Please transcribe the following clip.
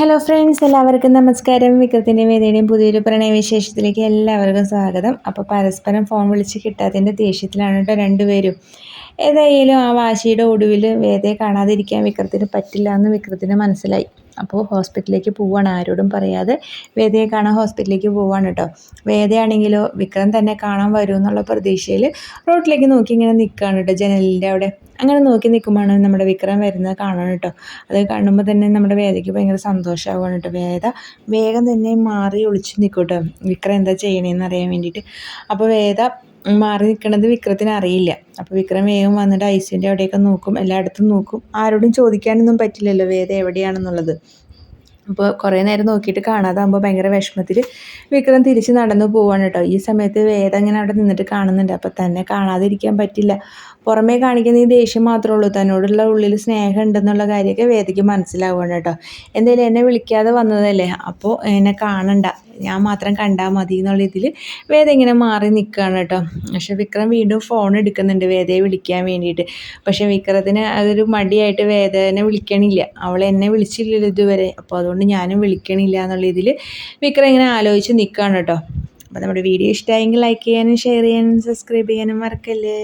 Hello friends എല്ലാവർക്കും നമസ്കാരം. വിക്രത്തിന്റെയും വേദിയുടെയും പുതിയൊരു പ്രണയവിശേഷത്തിലേക്ക് എല്ലാവർക്കും സ്വാഗതം. അപ്പോൾ പരസ്പരം ഫോൺ വിളിച്ച് കിട്ടാത്തതിന്റെ ദേഷ്യത്തിലാണ് കേട്ടോ രണ്ടുപേരും. ഏതായാലും ആ വാശിയുടെ ഒടുവിൽ വേദയെ കാണാതിരിക്കാൻ വിക്രത്തിന് പറ്റില്ല എന്ന് വിക്രത്തിന് മനസ്സിലായി. അപ്പോൾ ഹോസ്പിറ്റലിലേക്ക് പോവാണ് ആരോടും പറയാതെ വേദയെ കാണാൻ ഹോസ്പിറ്റലിലേക്ക് പോവാണ് കേട്ടോ. വേദയാണെങ്കിലോ വിക്രം തന്നെ കാണാൻ വരും എന്നുള്ള പ്രതീക്ഷയിൽ റോഡിലേക്ക് നോക്കി ഇങ്ങനെ നിൽക്കുകയാണ് കേട്ടോ ജനലിന്റെ അവിടെ. അങ്ങനെ നോക്കി നിൽക്കുമ്പോഴാണ് നമ്മുടെ വിക്രം വരുന്നത് കാണണം കേട്ടോ. അത് കാണുമ്പോൾ തന്നെ നമ്മുടെ വേദയ്ക്ക് ഭയങ്കര സന്തോഷമാവുകയാണ് കേട്ടോ. വേദ വേഗം തന്നെ മാറി ഒളിച്ച് നിൽക്കും കേട്ടോ. വിക്രം എന്താ ചെയ്യണേന്ന് അറിയാൻ വേണ്ടിയിട്ട്. അപ്പോൾ വേദ മാറി നിൽക്കണത് വിക്രത്തിന് അറിയില്ല. അപ്പോൾ വിക്രം വേഗം വന്നിട്ട് ഐസിന്റെ അവിടെയൊക്കെ നോക്കും. എല്ലായിടത്തും നോക്കും. ആരോടും ചോദിക്കാനൊന്നും പറ്റില്ലല്ലോ വേദ എവിടെയാണെന്നുള്ളത്. അപ്പോൾ കുറേ നേരം നോക്കിയിട്ട് കാണാതാകുമ്പോൾ ഭയങ്കര വിഷമത്തിൽ വിക്രം തിരിച്ച് നടന്നു പോവാണ് കേട്ടോ. ഈ സമയത്ത് വേദ ഇങ്ങനെ അവിടെ നിന്നിട്ട് കാണുന്നുണ്ട്. അപ്പോൾ തന്നെ കാണാതിരിക്കാൻ പറ്റില്ല. പുറമേ കാണിക്കുന്ന ഈ ദേഷ്യം മാത്രമേ ഉള്ളൂ. തന്നോടുള്ള ഉള്ളിൽ സ്നേഹം ഉണ്ടെന്നുള്ള കാര്യമൊക്കെ വേദയ്ക്ക് മനസ്സിലാവുകയാണ് കേട്ടോ. എന്തായാലും എന്നെ വിളിക്കാതെ വന്നതല്ലേ? അപ്പോൾ എന്നെ കാണണ്ട. ഞാൻ മാത്രം കണ്ടാൽ മതി എന്നുള്ള ഇതിൽ വേദ ഇങ്ങനെ മാറി നിൽക്കുകയാണ് കേട്ടോ. പക്ഷെ വിക്രം വീണ്ടും ഫോൺ എടുക്കുന്നുണ്ട് വേദയെ വിളിക്കാൻ വേണ്ടിയിട്ട്. പക്ഷെ വിക്രത്തിന് അതൊരു മടിയായിട്ട് വേദനെ വിളിക്കണില്ല. അവൾ എന്നെ വിളിച്ചില്ലല്ലോ ഇതുവരെ. അപ്പോൾ അതുകൊണ്ട് ഞാനും വിളിക്കണില്ല എന്നുള്ള ഇതിൽ വിക്രം ഇങ്ങനെ ആലോചിച്ച് നിൽക്കുകയാണ് കേട്ടോ. അപ്പോൾ നമ്മുടെ വീഡിയോ ഇഷ്ടമായെങ്കിൽ ലൈക്ക് ചെയ്യാനും ഷെയർ ചെയ്യാനും സബ്സ്ക്രൈബ് ചെയ്യാനും മറക്കല്ലേ?